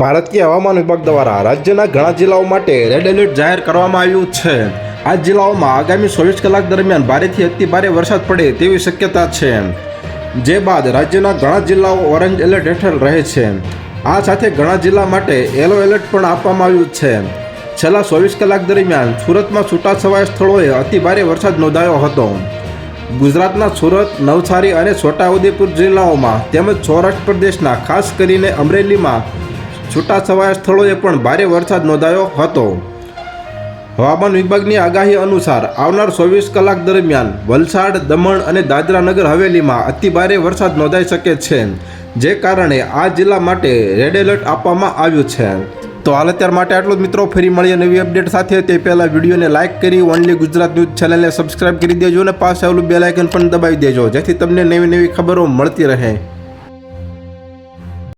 ભારતીય હવામાન વિભાગ દ્વારા રાજ્યના ઘણા જિલ્લાઓ માટે રેડ એલર્ટ જાહેર કરવામાં આવ્યું છે. આ જિલ્લાઓમાં આગામી ચોવીસ કલાક દરમિયાન ભારેથી અતિ ભારે વરસાદ પડે તેવી શક્યતા છે. જે બાદ રાજ્યના ઘણા જિલ્લાઓ ઓરેન્જ એલર્ટ હેઠળ રહે છે. આ સાથે ઘણા જિલ્લા માટે યલો એલર્ટ પણ આપવામાં આવ્યું છે. છેલ્લા ચોવીસ કલાક દરમિયાન સુરતમાં છૂટાછવાયા સ્થળોએ અતિ ભારે વરસાદ નોંધાયો હતો. ગુજરાતના સુરત, નવસારી અને છોટાઉદેપુર જિલ્લાઓમાં તેમજ સૌરાષ્ટ્ર પ્રદેશના ખાસ કરીને અમરેલીમાં છૂટાછવાયા સ્થળોએ પણ ભારે વરસાદ નોંધાયો હતો. હવામાન વિભાગની આગાહી અનુસાર આવનાર ચોવીસ કલાક દરમિયાન વલસાડ, દમણ અને દાદરા નગર હવેલીમાં અતિભારે વરસાદ નોંધાઈ શકે છે, જે કારણે આ જિલ્લા માટે રેડ એલર્ટ આપવામાં આવ્યું છે. તો હાલ અત્યાર માટે આટલું જ મિત્રો. ફરી મળીએ નવી અપડેટ સાથે. તે પહેલાં વિડીયોને લાઇક કરી ઓનલી ગુજરાત ન્યૂઝ ચેનલને સબસ્ક્રાઇબ કરી દેજો અને પાસે આવેલું બેલાઇકન પણ દબાવી દેજો, જેથી તમને નવી નવી ખબરો મળતી રહે.